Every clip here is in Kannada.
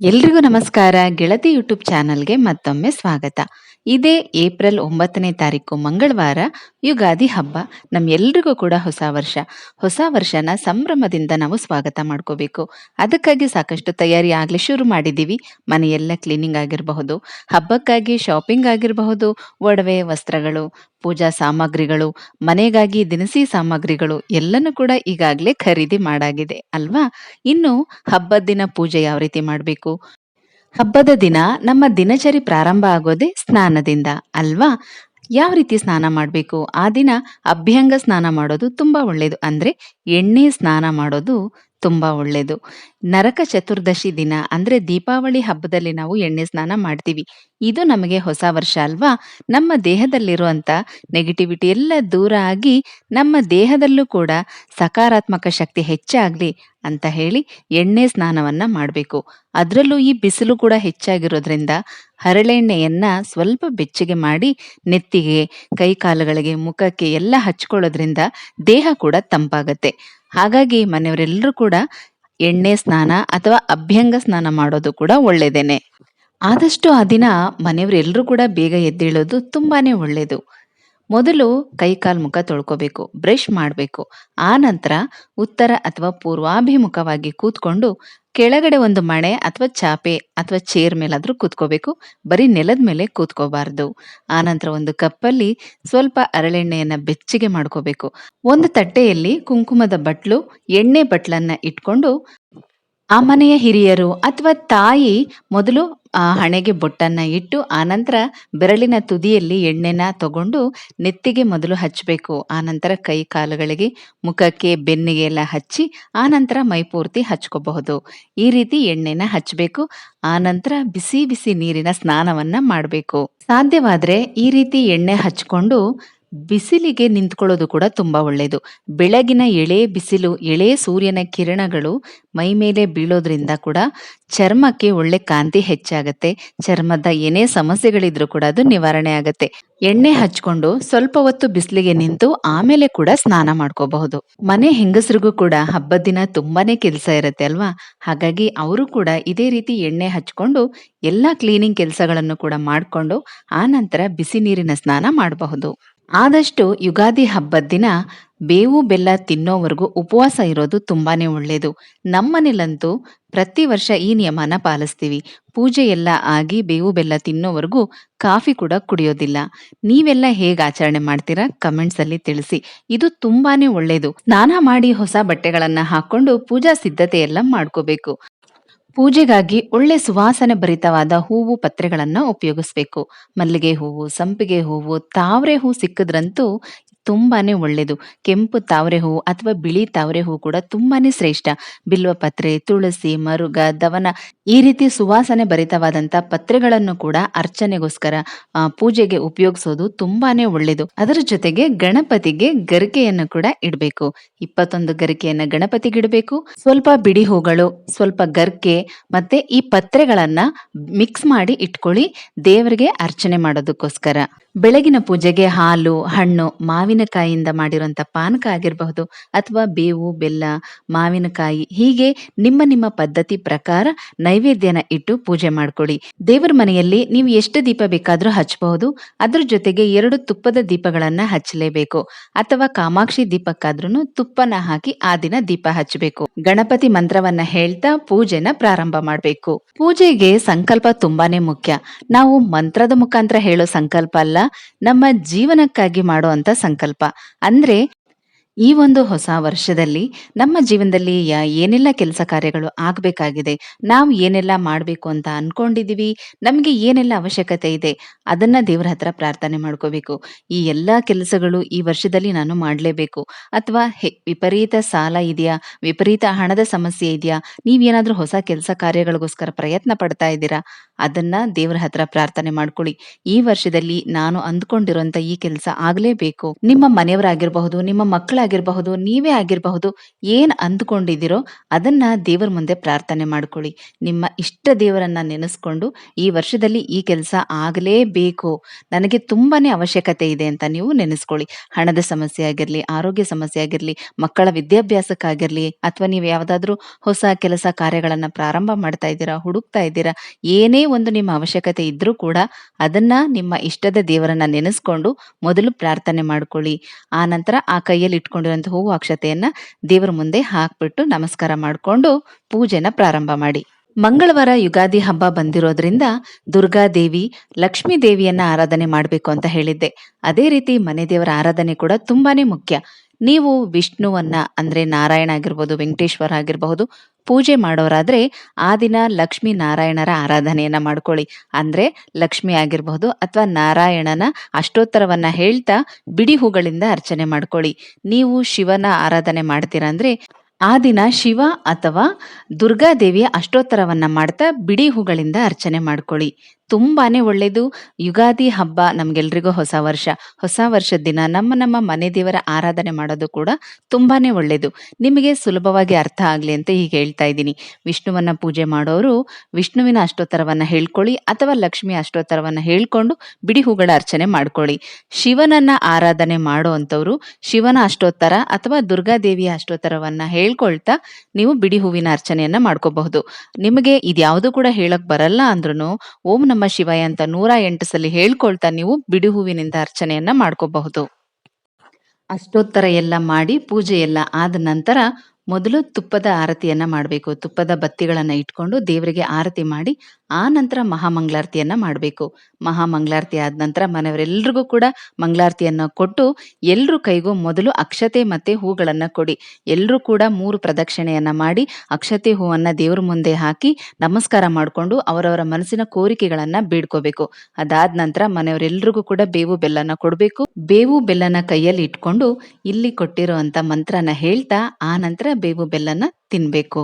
ಎಲ್ರಿಗೂ ನಮಸ್ಕಾರ. ಗೆಳತಿ ಯೂಟ್ಯೂಬ್ ಚಾನಲ್ಗೆ ಮತ್ತೊಮ್ಮೆ ಸ್ವಾಗತ. ಇದೇ ಏಪ್ರಿಲ್ ಒಂಬತ್ತನೇ ತಾರೀಕು ಮಂಗಳವಾರ, ಯುಗಾದಿ ಹಬ್ಬ. ನಮ್ಮೆಲ್ರಿಗೂ ಕೂಡ ಹೊಸ ವರ್ಷ. ಹೊಸ ವರ್ಷನ ಸಂಭ್ರಮದಿಂದ ನಾವು ಸ್ವಾಗತ ಮಾಡ್ಕೋಬೇಕು. ಅದಕ್ಕಾಗಿ ಸಾಕಷ್ಟು ತಯಾರಿ ಆಗಲಿ ಶುರು ಮಾಡಿದ್ದೀವಿ ಮನೆಯೆಲ್ಲ ಕ್ಲೀನಿಂಗ್ ಆಗಿರಬಹುದು, ಹಬ್ಬಕ್ಕಾಗಿ ಶಾಪಿಂಗ್ ಆಗಿರಬಹುದು, ಒಡವೆ, ವಸ್ತ್ರಗಳು ಪೂಜಾ ಸಾಮಗ್ರಿಗಳು, ಮನೆಗಾಗಿ ದಿನಸಿ ಸಾಮಗ್ರಿಗಳು ಎಲ್ಲನೂ ಕೂಡ ಈಗಾಗಲೇ ಖರೀದಿ ಮಾಡಾಗಿದೆ ಅಲ್ವಾ? ಇನ್ನು ಹಬ್ಬದ ದಿನ ಪೂಜೆ ಯಾವ ರೀತಿ ಮಾಡಬೇಕು? ಹಬ್ಬದ ದಿನ ನಮ್ಮ ದಿನಚರಿ ಪ್ರಾರಂಭ ಆಗೋದೇ ಸ್ನಾನದಿಂದ ಅಲ್ವಾ? ಯಾವ ರೀತಿ ಸ್ನಾನ ಮಾಡಬೇಕು? ಆ ದಿನ ಅಭ್ಯಂಗ ಸ್ನಾನ ಮಾಡೋದು ತುಂಬಾ ಒಳ್ಳೆಯದು ಅಂದ್ರೆ ಎಣ್ಣೆ ಸ್ನಾನ ಮಾಡೋದು ತುಂಬಾ ಒಳ್ಳೆಯದು ನರಕ ಚತುರ್ದಶಿ ದಿನ ಅಂದ್ರೆ ದೀಪಾವಳಿ ಹಬ್ಬದಲ್ಲಿ ನಾವು ಎಣ್ಣೆ ಸ್ನಾನ ಮಾಡ್ತೀವಿ. ಇದು ನಮಗೆ ಹೊಸ ವರ್ಷ ಅಲ್ವಾ? ನಮ್ಮ ದೇಹದಲ್ಲಿರುವಂಥ ನೆಗೆಟಿವಿಟಿ ಎಲ್ಲ ದೂರ ಆಗಿ ನಮ್ಮ ದೇಹದಲ್ಲೂ ಕೂಡ ಸಕಾರಾತ್ಮಕ ಶಕ್ತಿ ಹೆಚ್ಚಾಗ್ಲಿ ಅಂತ ಹೇಳಿ ಎಣ್ಣೆ ಸ್ನಾನವನ್ನ ಮಾಡಬೇಕು. ಅದರಲ್ಲೂ ಈ ಬಿಸಿಲು ಕೂಡ ಹೆಚ್ಚಾಗಿರೋದ್ರಿಂದ ಹರಳೆಣ್ಣೆಯನ್ನ ಸ್ವಲ್ಪ ಬೆಚ್ಚಗೆ ಮಾಡಿ ನೆತ್ತಿಗೆ ಕೈ ಕಾಲುಗಳಿಗೆ ಮುಖಕ್ಕೆ ಎಲ್ಲ ಹಚ್ಕೊಳ್ಳೋದ್ರಿಂದ ದೇಹ ಕೂಡ ತಂಪಾಗತ್ತೆ. ಹಾಗಾಗಿ ಮನೆಯವರೆಲ್ಲರೂ ಕೂಡ ಎಣ್ಣೆ ಸ್ನಾನ ಅಥವಾ ಅಭ್ಯಂಗ ಸ್ನಾನ ಮಾಡೋದು ಕೂಡ ಒಳ್ಳೆಯದೇನೆ ಆದಷ್ಟು ಆ ದಿನ ಮನೆಯವರೆಲ್ಲರೂ ಕೂಡ ಬೇಗ ಎದ್ದೇಳೋದು ತುಂಬಾನೇ ಒಳ್ಳೆಯದು ಮೊದಲು ಕೈ ಕಾಲು ಮುಖ ತೊಳ್ಕೋಬೇಕು, ಬ್ರಷ್ ಮಾಡಬೇಕು. ಆ ನಂತರ ಉತ್ತರ ಅಥವಾ ಪೂರ್ವಾಭಿಮುಖವಾಗಿ ಕೂತ್ಕೊಂಡು ಕೆಳಗಡೆ ಒಂದು ಮಣೆ ಅಥವಾ ಚಾಪೆ ಅಥವಾ ಚೇರ್ ಮೇಲಾದರೂ ಕೂತ್ಕೋಬೇಕು. ಬರೀ ನೆಲದ ಮೇಲೆ ಕೂತ್ಕೋಬಾರ್ದು. ಆನಂತರ ಒಂದು ಕಪ್ಪಲ್ಲಿ ಸ್ವಲ್ಪ ಅರಳೆಣ್ಣೆಯನ್ನು ಬೆಚ್ಚಗೆ ಮಾಡ್ಕೋಬೇಕು. ಒಂದು ತಟ್ಟೆಯಲ್ಲಿ ಕುಂಕುಮದ ಬಟ್ಲು, ಎಣ್ಣೆ ಬಟ್ಲನ್ನ ಇಟ್ಕೊಂಡು ಆ ಮನೆಯ ಹಿರಿಯರು ಅಥವಾ ತಾಯಿ ಮೊದಲು ಆ ಹಣೆಗೆ ಬೊಟ್ಟನ್ನ ಇಟ್ಟು ಆನಂತರ ಬೆರಳಿನ ತುದಿಯಲ್ಲಿ ಎಣ್ಣೆನ ತಗೊಂಡು ನೆತ್ತಿಗೆ ಮೊದಲು ಹಚ್ಚಬೇಕು ಆನಂತರ ಕೈ ಕಾಲುಗಳಿಗೆ, ಮುಖಕ್ಕೆ ಬೆನ್ನಿಗೆ ಎಲ್ಲ ಹಚ್ಚಿ ಆನಂತರ ಮೈಪೂರ್ತಿ ಹಚ್ಕೋಬಹುದು. ಈ ರೀತಿ ಎಣ್ಣೆನ ಹಚ್ಚಬೇಕು ಆನಂತರ ಬಿಸಿ ಬಿಸಿ ನೀರಿನ ಸ್ನಾನವನ್ನ ಮಾಡಬೇಕು. ಸಾಧ್ಯವಾದ್ರೆ ಈ ರೀತಿ ಎಣ್ಣೆ ಹಚ್ಕೊಂಡು ಬಿಸಿಲಿಗೆ ನಿಂತ್ಕೊಳ್ಳೋದು ಕೂಡ ತುಂಬಾ ಒಳ್ಳೆಯದು ಬೆಳಗಿನ ಎಳೆ ಬಿಸಿಲು, ಎಳೆ ಸೂರ್ಯನ ಕಿರಣಗಳು ಮೈ ಮೇಲೆ ಬೀಳೋದ್ರಿಂದ ಕೂಡ ಚರ್ಮಕ್ಕೆ ಒಳ್ಳೆ ಕಾಂತಿ ಹೆಚ್ಚಾಗತ್ತೆ. ಚರ್ಮದ ಏನೇ ಸಮಸ್ಯೆಗಳಿದ್ರೂ ಕೂಡ ಅದು ನಿವಾರಣೆ ಆಗತ್ತೆ. ಎಣ್ಣೆ ಹಚ್ಕೊಂಡು ಸ್ವಲ್ಪ ಹೊತ್ತು ಬಿಸಿಲಿಗೆ ನಿಂತು ಆಮೇಲೆ ಕೂಡ ಸ್ನಾನ ಮಾಡ್ಕೋಬಹುದು. ಮನೆ ಹೆಂಗಸರಿಗೂ ಕೂಡ ಹಬ್ಬದ ದಿನ ತುಂಬಾನೇ ಕೆಲಸ ಇರುತ್ತೆ ಅಲ್ವಾ? ಹಾಗಾಗಿ ಅವರು ಕೂಡ ಇದೇ ರೀತಿ ಎಣ್ಣೆ ಹಚ್ಕೊಂಡು ಎಲ್ಲಾ ಕ್ಲೀನಿಂಗ್ ಕೆಲಸಗಳನ್ನು ಕೂಡ ಮಾಡಿಕೊಂಡು ಆ ನಂತರ ಬಿಸಿ ನೀರಿನ ಸ್ನಾನ ಮಾಡಬಹುದು. ಆದಷ್ಟು ಯುಗಾದಿ ಹಬ್ಬದ ದಿನ ಬೇವು, ಬೆಲ್ಲ ತಿನ್ನೋವರೆಗೂ ಉಪವಾಸ ಇರೋದು ತುಂಬಾನೇ ಒಳ್ಳೆಯದು ನಮ್ಮನೇಲಂತೂ ಪ್ರತಿ ವರ್ಷ ಈ ನಿಯಮನ ಪಾಲಿಸ್ತೀವಿ. ಪೂಜೆ ಎಲ್ಲ ಆಗಿ ಬೇವು, ಬೆಲ್ಲ ತಿನ್ನೋವರೆಗೂ ಕಾಫಿ ಕೂಡ ಕುಡಿಯೋದಿಲ್ಲ. ನೀವೆಲ್ಲ ಹೇಗೆ ಆಚರಣೆ ಮಾಡ್ತೀರಾ? ಕಮೆಂಟ್ಸ್ ಅಲ್ಲಿ ತಿಳಿಸಿ. ಇದು ತುಂಬಾನೇ ಒಳ್ಳೆಯದು ಸ್ನಾನ ಮಾಡಿ ಹೊಸ ಬಟ್ಟೆಗಳನ್ನ ಹಾಕೊಂಡು ಪೂಜಾ ಸಿದ್ಧತೆ ಎಲ್ಲ ಮಾಡ್ಕೋಬೇಕು. ಪೂಜೆಗಾಗಿ ಒಳ್ಳೆ ಸುವಾಸನೆ ಭರಿತವಾದ ಹೂವು ಪತ್ರೆಗಳನ್ನ ಉಪಯೋಗಿಸ್ಬೇಕು. ಮಲ್ಲಿಗೆ ಹೂವು ಸಂಪಿಗೆ ಹೂವು ತಾವರೆ ಹೂ ಸಿಕ್ಕಿದ್ರಂತೂ ತುಂಬಾನೇ ಒಳ್ಳೆಯದು. ಕೆಂಪು ತಾವರೆ ಹೂವು ಅಥವಾ ಬಿಳಿ ತಾವರೆ ಹೂವು ಕೂಡ ತುಂಬಾನೇ ಶ್ರೇಷ್ಠ. ಬಿಲ್ವಪತ್ರೆ ತುಳಸಿ, ಮರುಗ, ದವನ ಈ ರೀತಿ ಸುವಾಸನೆ ಭರಿತವಾದಂತಹ ಪತ್ರೆಗಳನ್ನು ಕೂಡ ಅರ್ಚನೆಗೋಸ್ಕರ ಪೂಜೆಗೆ ಉಪಯೋಗಿಸೋದು ತುಂಬಾನೇ ಒಳ್ಳೆಯದು. ಅದರ ಜೊತೆಗೆ ಗಣಪತಿಗೆ ಗರಿಕೆಯನ್ನು ಕೂಡ ಇಡಬೇಕು. ಇಪ್ಪತ್ತೊಂದು ಗರಿಕೆಯನ್ನ ಗಣಪತಿಗೆ ಇಡಬೇಕು. ಸ್ವಲ್ಪ ಬಿಡಿ ಹೂಗಳು, ಸ್ವಲ್ಪ ಗರ್ಕೆ ಮತ್ತೆ ಈ ಪತ್ರೆಗಳನ್ನ ಮಿಕ್ಸ್ ಮಾಡಿ ಇಟ್ಕೊಳ್ಳಿ ದೇವರಿಗೆ ಅರ್ಚನೆ ಮಾಡೋದಕ್ಕೋಸ್ಕರ. ಬೆಳಗಿನ ಪೂಜೆಗೆ ಹಾಲು, ಹಣ್ಣು ಮಾವಿನಕಾಯಿಯಿಂದ ಮಾಡಿರುವಂತ ಪಾನಕ ಆಗಿರಬಹುದು ಅಥವಾ ಬೇವು, ಬೆಲ್ಲ, ಮಾವಿನಕಾಯಿ, ಹೀಗೆ ನಿಮ್ಮ ನಿಮ್ಮ ಪದ್ಧತಿ ಪ್ರಕಾರ ನೈವೇದ್ಯನ ಇಟ್ಟು ಪೂಜೆ ಮಾಡ್ಕೊಳ್ಳಿ. ದೇವರ ಮನೆಯಲ್ಲಿ ನೀವು ಎಷ್ಟು ದೀಪ ಬೇಕಾದರೂ ಹಚ್ಚಬಹುದು. ಅದ್ರ ಜೊತೆಗೆ ಎರಡು ತುಪ್ಪದ ದೀಪಗಳನ್ನ ಹಚ್ಚಲೇಬೇಕು. ಅಥವಾ ಕಾಮಾಕ್ಷಿ ದೀಪಕ್ಕಾದ್ರೂ ತುಪ್ಪನ ಹಾಕಿ ಆ ದಿನ ದೀಪ ಹಚ್ಚಬೇಕು. ಗಣಪತಿ ಮಂತ್ರವನ್ನ ಹೇಳ್ತಾ ಪೂಜೆನ ಪ್ರಾರಂಭ ಮಾಡಬೇಕು. ಪೂಜೆಗೆ ಸಂಕಲ್ಪ ತುಂಬಾನೇ ಮುಖ್ಯ. ನಾವು ಮಂತ್ರದ ಮುಖಾಂತರ ಹೇಳೋ ಸಂಕಲ್ಪ ಅಲ್ಲ, ನಮ್ಮ ಜೀವನಕ್ಕಾಗಿ ಮಾಡುವಂತ ಸಂಕಲ್ಪ. ಅಂದ್ರೆ, ಈ ಒಂದು ಹೊಸ ವರ್ಷದಲ್ಲಿ ನಮ್ಮ ಜೀವನದಲ್ಲಿ ಏನೆಲ್ಲ ಕೆಲಸ ಕಾರ್ಯಗಳು ಆಗಬೇಕಾಗಿದೆ, ನಾವು ಏನೆಲ್ಲ ಮಾಡಬೇಕು ಅಂತ ಅನ್ಕೊಂಡಿದೀವಿ, ನಮಗೆ ಏನೆಲ್ಲ ಅವಶ್ಯಕತೆ ಇದೆ, ಅದನ್ನ ದೇವರ ಹತ್ರ ಪ್ರಾರ್ಥನೆ ಮಾಡ್ಕೋಬೇಕು. ಈ ಎಲ್ಲಾ ಕೆಲಸಗಳು ಈ ವರ್ಷದಲ್ಲಿ ನಾನು ಮಾಡಲೇಬೇಕು. ಅಥವಾ ವಿಪರೀತ ಸಾಲ ಇದೆಯಾ, ವಿಪರೀತ ಹಣದ ಸಮಸ್ಯೆ ಇದೆಯಾ ನೀವೇನಾದ್ರೂ ಹೊಸ ಕೆಲಸ ಕಾರ್ಯಗಳಿಗೋಸ್ಕರ ಪ್ರಯತ್ನ ಪಡ್ತಾ ಇದ್ದೀರಾ? ಅದನ್ನ ದೇವರ ಹತ್ರ ಪ್ರಾರ್ಥನೆ ಮಾಡ್ಕೊಳ್ಳಿ. ಈ ವರ್ಷದಲ್ಲಿ ನಾನು ಅಂದ್ಕೊಂಡಿರುವಂತ ಈ ಕೆಲಸ ಆಗ್ಲೇಬೇಕು. ನಿಮ್ಮ ಮನೆಯವರಾಗಿರಬಹುದು, ನಿಮ್ಮ ಮಕ್ಕಳಾಗಿರಬಹುದು, ನೀವೇ ಆಗಿರಬಹುದು, ಏನ್ ಅಂದ್ಕೊಂಡಿದ್ದೀರೋ ಅದನ್ನ ದೇವರ ಮುಂದೆ ಪ್ರಾರ್ಥನೆ ಮಾಡ್ಕೊಳ್ಳಿ. ನಿಮ್ಮ ಇಷ್ಟ ದೇವರನ್ನ ನೆನೆಸ್ಕೊಂಡು ಈ ವರ್ಷದಲ್ಲಿ ಈ ಕೆಲಸ ಆಗಲೇಬೇಕು. ನನಗೆ ತುಂಬಾನೇ ಅವಶ್ಯಕತೆ ಇದೆ ಅಂತ ನೀವು ನೆನೆಸ್ಕೊಳ್ಳಿ. ಹಣದ ಸಮಸ್ಯೆ ಆಗಿರ್ಲಿ, ಆರೋಗ್ಯ ಸಮಸ್ಯೆ ಆಗಿರ್ಲಿ, ಮಕ್ಕಳ ವಿದ್ಯಾಭ್ಯಾಸಕ್ಕಾಗಿರ್ಲಿ, ಅಥವಾ ನೀವು ಯಾವ್ದಾದ್ರು ಹೊಸ ಕೆಲಸ ಕಾರ್ಯಗಳನ್ನ ಪ್ರಾರಂಭ ಮಾಡ್ತಾ ಇದ್ದೀರಾ, ಹುಡುಕ್ತಾ ಇದ್ದೀರಾ, ಏನೇ ಒಂದು ನಿಮ್ಮ ಅವಶ್ಯಕತೆ ಇದ್ರೂ ಕೂಡ ಅದನ್ನ ನಿಮ್ಮ ಇಷ್ಟದ ದೇವರನ್ನ ನೆನೆಸ್ಕೊಂಡು ಮೊದಲು ಪ್ರಾರ್ಥನೆ ಮಾಡ್ಕೊಳ್ಳಿ. ಆ ನಂತರ ಆ ಕೈಯಲ್ಲಿ ಇಟ್ಕೊಂಡಿರುವಂತ ಹೂವು ಅಕ್ಷತೆಯನ್ನ ದೇವರ ಮುಂದೆ ಹಾಕ್ಬಿಟ್ಟು ನಮಸ್ಕಾರ ಮಾಡ್ಕೊಂಡು ಪೂಜೆನ ಪ್ರಾರಂಭ ಮಾಡಿ. ಮಂಗಳವಾರ ಯುಗಾದಿ ಹಬ್ಬ ಬಂದಿರೋದ್ರಿಂದ ದುರ್ಗಾದೇವಿ ಲಕ್ಷ್ಮೀ ದೇವಿಯನ್ನ ಆರಾಧನೆ ಮಾಡಬೇಕು ಅಂತ ಹೇಳಿದ್ದೆ. ಅದೇ ರೀತಿ ಮನೆ ದೇವರ ಆರಾಧನೆ ಕೂಡ ತುಂಬಾನೇ ಮುಖ್ಯ. ನೀವು ವಿಷ್ಣುವನ್ನ, ಅಂದ್ರೆ ನಾರಾಯಣ ಆಗಿರ್ಬೋದು, ವೆಂಕಟೇಶ್ವರ ಆಗಿರಬಹುದು, ಪೂಜೆ ಮಾಡೋರಾದ್ರೆ ಆ ದಿನ ಲಕ್ಷ್ಮೀ ನಾರಾಯಣರ ಆರಾಧನೆಯನ್ನ ಮಾಡ್ಕೊಳ್ಳಿ. ಅಂದ್ರೆ ಲಕ್ಷ್ಮಿ ಆಗಿರಬಹುದು ಅಥವಾ ನಾರಾಯಣನ ಅಷ್ಟೋತ್ತರವನ್ನ ಹೇಳ್ತಾ ಬಿಡಿ ಹೂಗಳಿಂದ ಅರ್ಚನೆ ಮಾಡ್ಕೊಳ್ಳಿ. ನೀವು ಶಿವನ ಆರಾಧನೆ ಮಾಡ್ತೀರಾ ಅಂದ್ರೆ ಆ ದಿನ ಶಿವ ಅಥವಾ ದುರ್ಗಾದೇವಿಯ ಅಷ್ಟೋತ್ತರವನ್ನ ಮಾಡ್ತಾ ಬಿಡಿ ಹೂಗಳಿಂದ ಅರ್ಚನೆ ಮಾಡ್ಕೊಳ್ಳಿ. ತುಂಬಾನೇ ಒಳ್ಳೆಯದು ಯುಗಾದಿ ಹಬ್ಬ ನಮ್ಗೆಲ್ರಿಗೂ ಹೊಸ ವರ್ಷ. ಹೊಸ ವರ್ಷದ ದಿನ ನಮ್ಮ ನಮ್ಮ ಮನೆ ದೇವರ ಆರಾಧನೆ ಮಾಡೋದು ಕೂಡ ತುಂಬಾನೇ ಒಳ್ಳೆಯದು ನಿಮಗೆ ಸುಲಭವಾಗಿ ಅರ್ಥ ಆಗ್ಲಿ ಅಂತ ಹೀಗೆ ಹೇಳ್ತಾ ಇದ್ದೀನಿ. ವಿಷ್ಣುವನ್ನ ಪೂಜೆ ಮಾಡೋರು ವಿಷ್ಣುವಿನ ಅಷ್ಟೋತ್ತರವನ್ನ ಹೇಳ್ಕೊಳ್ಳಿ ಅಥವಾ ಲಕ್ಷ್ಮಿ ಅಷ್ಟೋತ್ತರವನ್ನ ಹೇಳ್ಕೊಂಡು ಬಿಡಿ ಹೂಗಳ ಅರ್ಚನೆ ಮಾಡ್ಕೊಳ್ಳಿ. ಶಿವನನ್ನ ಆರಾಧನೆ ಮಾಡೋ ಅಂಥವ್ರು ಶಿವನ ಅಷ್ಟೋತ್ತರ ಅಥವಾ ದುರ್ಗಾದೇವಿಯ ಅಷ್ಟೋತ್ತರವನ್ನ ಹೇಳ್ಕೊಳ್ತಾ ನೀವು ಬಿಡಿ ಹೂವಿನ ಅರ್ಚನೆಯನ್ನ ಮಾಡ್ಕೋಬಹುದು. ನಿಮಗೆ ಇದ್ಯಾವುದು ಕೂಡ ಹೇಳಕ್ ಬರಲ್ಲ ಅಂದ್ರೂ ಓಂ ನಮ ಶಿವಾಯ ಅಂತ ನೂರ ಎಂಟು ಸಲ ಹೇಳ್ಕೊಳ್ತಾ ನೀವು ಬಿಡಿ ಹೂವಿನಿಂದ ಅರ್ಚನೆಯನ್ನ ಮಾಡ್ಕೋಬಹುದು. ಅಷ್ಟೋತ್ತರ ಎಲ್ಲ ಮಾಡಿ ಪೂಜೆ ಎಲ್ಲ ಆದ ನಂತರ ಮೊದಲು ತುಪ್ಪದ ಆರತಿಯನ್ನ ಮಾಡಬೇಕು. ತುಪ್ಪದ ಬತ್ತಿಗಳನ್ನ ಇಟ್ಕೊಂಡು ದೇವರಿಗೆ ಆರತಿ ಮಾಡಿ ಆ ನಂತರ ಮಹಾಮಂಗಳಾರತಿಯನ್ನ ಮಾಡಬೇಕು. ಮಹಾಮಂಗಳಾರತಿ ಆದ ನಂತರ ಮನೆಯವರೆಲ್ಲರಿಗೂ ಕೂಡ ಮಂಗಳಾರತಿಯನ್ನ ಕೊಟ್ಟು ಎಲ್ಲರೂ ಕೈಗೂ ಮೊದಲು ಅಕ್ಷತೆ ಮತ್ತೆ ಹೂಗಳನ್ನ ಕೊಡಿ. ಎಲ್ಲರೂ ಕೂಡ ಮೂರು ಪ್ರದಕ್ಷಿಣೆಯನ್ನ ಮಾಡಿ ಅಕ್ಷತೆ ಹೂವನ್ನ ದೇವರ ಮುಂದೆ ಹಾಕಿ ನಮಸ್ಕಾರ ಮಾಡಿಕೊಂಡು ಅವರವರ ಮನಸ್ಸಿನ ಕೋರಿಕೆಗಳನ್ನ ಬೀಡ್ಕೋಬೇಕು ಅದಾದ ನಂತರ ಮನೆಯವರೆಲ್ಲರಿಗೂ ಕೂಡ ಬೇವು ಬೆಲ್ಲನ ಕೊಡಬೇಕು. ಬೇವು ಬೆಲ್ಲನ ಕೈಯಲ್ಲಿ ಇಟ್ಕೊಂಡು ಇಲ್ಲಿ ಕೊಟ್ಟಿರುವಂತ ಮಂತ್ರನ ಹೇಳ್ತಾ ಆ ನಂತರ ಬೇವು ಬೆಲ್ಲನ ತಿನ್ಬೇಕು.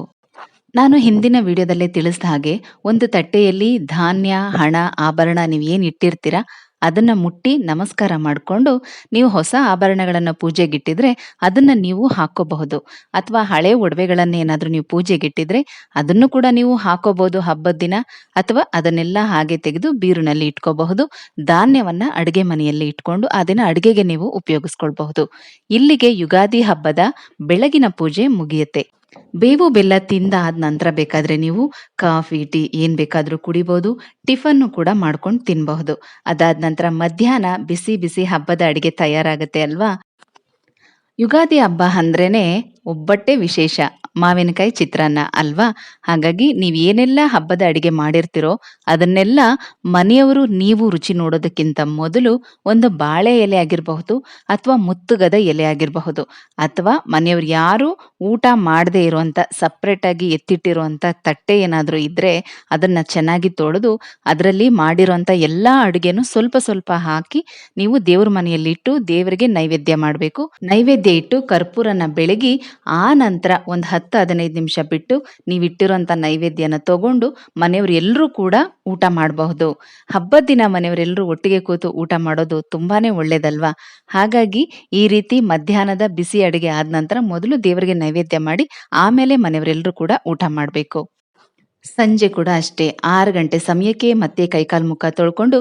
ನಾನು ಹಿಂದಿನ ವಿಡಿಯೋದಲ್ಲೇ ತಿಳಿಸಿದ ಹಾಗೆ ಒಂದು ತಟ್ಟೆಯಲ್ಲಿ ಧಾನ್ಯ, ಹಣ, ಆಭರಣ ನೀವು ಏನು ಇಟ್ಟಿರ್ತೀರಾ ಅದನ್ನ ಮುಟ್ಟಿ ನಮಸ್ಕಾರ ಮಾಡಿಕೊಂಡು ನೀವು ಹೊಸ ಆಭರಣಗಳನ್ನು ಪೂಜೆಗಿಟ್ಟಿದ್ರೆ ಅದನ್ನ ನೀವು ಹಾಕೋಬಹುದು. ಅಥವಾ ಹಳೆ ಒಡವೆಗಳನ್ನ ಏನಾದ್ರೂ ನೀವು ಪೂಜೆಗಿಟ್ಟಿದ್ರೆ ಅದನ್ನು ಕೂಡ ನೀವು ಹಾಕೋಬಹುದು ಹಬ್ಬದ ದಿನ ಅಥವಾ ಅದನ್ನೆಲ್ಲ ಹಾಗೆ ತೆಗೆದು ಬೀರುನಲ್ಲಿ ಇಟ್ಕೋಬಹುದು, ಧಾನ್ಯವನ್ನ ಅಡುಗೆ ಮನೆಯಲ್ಲಿ ಇಟ್ಕೊಂಡು ಆ ದಿನ ಅಡುಗೆಗೆ ನೀವು ಉಪಯೋಗಿಸ್ಕೊಳ್ಬಹುದು. ಇಲ್ಲಿಗೆ ಯುಗಾದಿ ಹಬ್ಬದ ಬೆಳಗಿನ ಪೂಜೆ ಮುಗಿಯುತ್ತೆ. ಬೇವು ಬೆಲ್ಲ ತಿಂದ ಆದ ನಂತರ ಬೇಕಾದ್ರೆ ನೀವು ಕಾಫಿ, ಟೀ ಏನ್ ಬೇಕಾದ್ರೂ ಕುಡಿಬಹುದು ಟಿಫನ್ ಕೂಡ ಮಾಡ್ಕೊಂಡು ತಿನ್ಬಹುದು. ಅದಾದ ನಂತರ ಮಧ್ಯಾಹ್ನ ಬಿಸಿ ಬಿಸಿ ಹಬ್ಬದ ಅಡಿಗೆ ತಯಾರಾಗುತ್ತೆ ಅಲ್ವಾ? ಯುಗಾದಿ ಹಬ್ಬ ಅಂದ್ರೇನೆ ಒಬ್ಬಟ್ಟೆ ವಿಶೇಷ. ಮಾವಿನಕಾಯಿ ಚಿತ್ರಾನ್ನ ಅಲ್ವಾ? ಹಾಗಾಗಿ ನೀವು ಏನೆಲ್ಲ ಹಬ್ಬದ ಅಡಿಗೆ ಮಾಡಿರ್ತಿರೋ ಅದನ್ನೆಲ್ಲ ಮನೆಯವರು ನೀವು ರುಚಿ ನೋಡೋದಕ್ಕಿಂತ ಮೊದಲು ಒಂದು ಬಾಳೆ ಎಲೆ ಆಗಿರಬಹುದು ಅಥವಾ ಮುತ್ತುಗದ ಎಲೆ ಆಗಿರಬಹುದು ಅಥವಾ ಮನೆಯವರು ಯಾರು ಊಟ ಮಾಡದೇ ಇರುವಂತ ಸಪ್ರೇಟ್ ಆಗಿ ಎತ್ತಿಟ್ಟಿರುವಂತ ತಟ್ಟೆ ಏನಾದ್ರೂ ಇದ್ರೆ ಅದನ್ನ ಚೆನ್ನಾಗಿ ತೊಳೆದು ಅದರಲ್ಲಿ ಮಾಡಿರುವಂತ ಎಲ್ಲಾ ಅಡುಗೆನು ಸ್ವಲ್ಪ ಸ್ವಲ್ಪ ಹಾಕಿ ನೀವು ದೇವ್ರ ಮನೆಯಲ್ಲಿ ಇಟ್ಟು ದೇವರಿಗೆ ನೈವೇದ್ಯ ಮಾಡಬೇಕು. ನೈವೇದ್ಯ ಇಟ್ಟು ಕರ್ಪೂರನ ಬೆಳಗಿ ಆ ನಂತರ ಒಂದ್ ಹತ್ತು ಹದಿನೈದು ನಿಮಿಷ ಬಿಟ್ಟು ನೀವು ಇಟ್ಟಿರುವಂತ ನೈವೇದ್ಯನ ತಗೊಂಡು ಮನೆಯವರೆಲ್ಲರೂ ಕೂಡ ಊಟ ಮಾಡಬಹುದು. ಹಬ್ಬದ ದಿನ ಮನೆಯವರೆಲ್ಲರೂ ಒಟ್ಟಿಗೆ ಕೂತು ಊಟ ಮಾಡೋದು ತುಂಬಾನೇ ಒಳ್ಳೇದಲ್ವಾ? ಹಾಗಾಗಿ ಈ ರೀತಿ ಮಧ್ಯಾಹ್ನದ ಬಿಸಿ ಅಡುಗೆ ಆದ ನಂತರ ಮೊದಲು ದೇವರಿಗೆ ನೈವೇದ್ಯ ಮಾಡಿ ಆಮೇಲೆ ಮನೆಯವರೆಲ್ಲರೂ ಕೂಡ ಊಟ ಮಾಡಬೇಕು. ಸಂಜೆ ಕೂಡ ಅಷ್ಟೇ. ಆರು ಗಂಟೆ ಸಮಯಕ್ಕೆ ಮತ್ತೆ ಕೈಕಾಲು ಮುಖ ತೊಳ್ಕೊಂಡು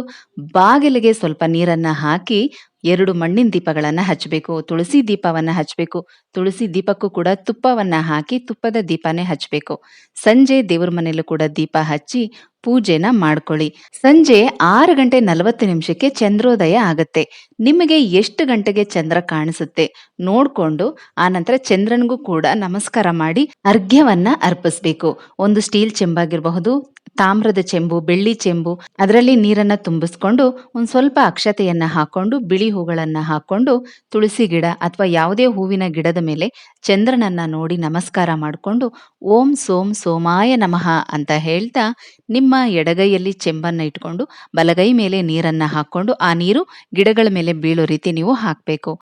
ಬಾಗಿಲಿಗೆ ಸ್ವಲ್ಪ ನೀರನ್ನ ಹಾಕಿ ಎರಡು ಮಣ್ಣಿನ ದೀಪಗಳನ್ನ ಹಚ್ಚಬೇಕು ತುಳಸಿ ದೀಪವನ್ನ ಹಚ್ಚಬೇಕು ತುಳಸಿ ದೀಪಕ್ಕೂ ಕೂಡ ತುಪ್ಪವನ್ನ ಹಾಕಿ ತುಪ್ಪದ ದೀಪನೇ ಹಚ್ಚಬೇಕು ಸಂಜೆ ದೇವ್ರ ಮನೆಯಲ್ಲೂ ಕೂಡ ದೀಪ ಹಚ್ಚಿ ಪೂಜೆನ ಮಾಡ್ಕೊಳ್ಳಿ. ಸಂಜೆ ಆರು ಗಂಟೆ ನಲವತ್ತು ನಿಮಿಷಕ್ಕೆ ಚಂದ್ರೋದಯ ಆಗತ್ತೆ. ನಿಮಗೆ ಎಷ್ಟು ಗಂಟೆಗೆ ಚಂದ್ರ ಕಾಣಿಸುತ್ತೆ ನೋಡ್ಕೊಂಡು ಆ ನಂತರ ಚಂದ್ರನಿಗೂ ಕೂಡ ನಮಸ್ಕಾರ ಮಾಡಿ ಅರ್ಘ್ಯವನ್ನ ಅರ್ಪಿಸ್ಬೇಕು. ಒಂದು ಸ್ಟೀಲ್ ಚೆಂಬಾಗಿರಬಹುದು, ತಾಮ್ರದ ಚೆಂಬು, ಬೆಳ್ಳಿ ಚೆಂಬು, ಅದರಲ್ಲಿ ನೀರನ್ನ ತುಂಬಿಸ್ಕೊಂಡು ಒಂದ್ ಸ್ವಲ್ಪ ಅಕ್ಷತೆಯನ್ನ ಹಾಕೊಂಡು, ಬಿಳಿ ಹೂಗಳನ್ನ ಹಾಕೊಂಡು ತುಳಸಿ ಗಿಡ ಅಥವಾ ಯಾವುದೇ ಹೂವಿನ ಗಿಡದ ಮೇಲೆ ಚಂದ್ರನನ್ನ ನೋಡಿ ನಮಸ್ಕಾರ ಮಾಡಿಕೊಂಡು ಓಂ ಸೋಂ ಸೋಮಾಯ ನಮಃ ಅಂತ ಹೇಳ್ತಾ ನಿಮ್ಮ ಎಡಗೈಯಲ್ಲಿ ಚೆಂಬನ್ನ ಇಟ್ಕೊಂಡು ಬಲಗೈ ಮೇಲೆ ನೀರನ್ನ ಹಾಕೊಂಡು ಆ ನೀರು ಗಿಡಗಳ ಮೇಲೆ ಬೀಳೋ ರೀತಿ ನೀವು ಹಾಕ್ಬೇಕು.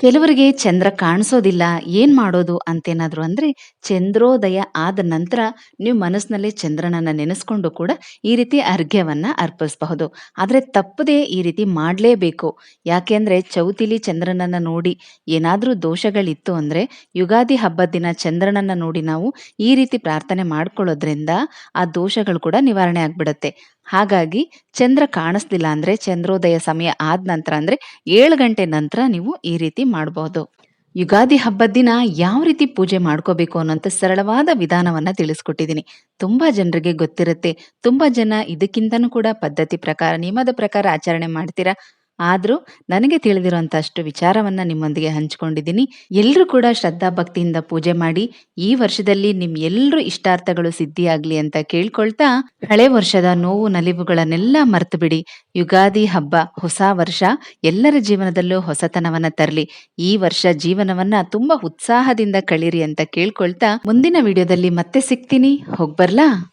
ಕೆಲವರಿಗೆ ಚಂದ್ರ ಕಾಣಿಸೋದಿಲ್ಲ, ಏನ್ ಮಾಡೋದು ಅಂತೇನಾದ್ರು ಅಂದ್ರೆ ಚಂದ್ರೋದಯ ಆದ ನಂತರ ನೀವು ಮನಸ್ಸಿನಲ್ಲಿ ಚಂದ್ರನನ್ನ ನೆನೆಸ್ಕೊಂಡು ಕೂಡ ಈ ರೀತಿ ಅರ್ಘ್ಯವನ್ನ ಅರ್ಪಿಸಬಹುದು. ಆದ್ರೆ ತಪ್ಪದೇ ಈ ರೀತಿ ಮಾಡಲೇಬೇಕು. ಯಾಕೆಂದ್ರೆ ಚೌತಿಲಿ ಚಂದ್ರನನ್ನ ನೋಡಿ ಏನಾದ್ರೂ ದೋಷಗಳಿತ್ತು ಅಂದ್ರೆ ಯುಗಾದಿ ಹಬ್ಬದ ದಿನ ಚಂದ್ರನನ್ನ ನೋಡಿ ನಾವು ಈ ರೀತಿ ಪ್ರಾರ್ಥನೆ ಮಾಡ್ಕೊಳ್ಳೋದ್ರಿಂದ ಆ ದೋಷಗಳು ಕೂಡ ನಿವಾರಣೆ ಆಗ್ಬಿಡತ್ತೆ. ಹಾಗಾಗಿ ಚಂದ್ರ ಕಾಣಿಸ್ಲಿಲ್ಲ ಅಂದ್ರೆ ಚಂದ್ರೋದಯ ಸಮಯ ಆದ ನಂತರ ಅಂದ್ರೆ ಏಳು ಗಂಟೆ ನಂತರ ನೀವು ಈ ರೀತಿ ಮಾಡಬಹುದು ಯುಗಾದಿ ಹಬ್ಬದ ದಿನ ಯಾವ ರೀತಿ ಪೂಜೆ ಮಾಡ್ಕೋಬೇಕು ಅನ್ನೋಂಥ ಸರಳವಾದ ವಿಧಾನವನ್ನ ತಿಳಿಸ್ಕೊಟ್ಟಿದ್ದೀನಿ. ತುಂಬಾ ಜನರಿಗೆ ಗೊತ್ತಿರುತ್ತೆ. ತುಂಬಾ ಜನ ಇದಕ್ಕಿಂತನೂ ಕೂಡ ಪದ್ಧತಿ ಪ್ರಕಾರ, ನಿಯಮದ ಪ್ರಕಾರ ಆಚರಣೆ ಮಾಡ್ತೀರಾ? ಆದ್ರೂ ನನಗೆ ತಿಳಿದಿರುವಂತಷ್ಟು ವಿಚಾರವನ್ನ ನಿಮ್ಮೊಂದಿಗೆ ಹಂಚಿಕೊಂಡಿದ್ದೀನಿ. ಎಲ್ಲರೂ ಕೂಡ ಶ್ರದ್ಧಾ ಭಕ್ತಿಯಿಂದ ಪೂಜೆ ಮಾಡಿ, ಈ ವರ್ಷದಲ್ಲಿ ನಿಮ್ಮ ಎಲ್ಲರೂ ಇಷ್ಟಾರ್ಥಗಳು ಸಿದ್ಧಿಯಾಗಲಿ ಅಂತ ಕೇಳ್ಕೊಳ್ತಾ, ಹಳೆ ವರ್ಷದ ನೋವು ನಲಿವುಗಳನ್ನೆಲ್ಲ ಮರ್ತು ಯುಗಾದಿ ಹಬ್ಬ, ಹೊಸ ವರ್ಷ, ಎಲ್ಲರ ಜೀವನದಲ್ಲೂ ಹೊಸತನವನ್ನ ತರಲಿ. ಈ ವರ್ಷ ಜೀವನವನ್ನ ತುಂಬಾ ಉತ್ಸಾಹದಿಂದ ಕಳೀರಿ ಅಂತ ಕೇಳ್ಕೊಳ್ತಾ, ಮುಂದಿನ ವಿಡಿಯೋದಲ್ಲಿ ಮತ್ತೆ ಸಿಗ್ತೀನಿ. ಹೋಗ್ಬರ್ಲಾ?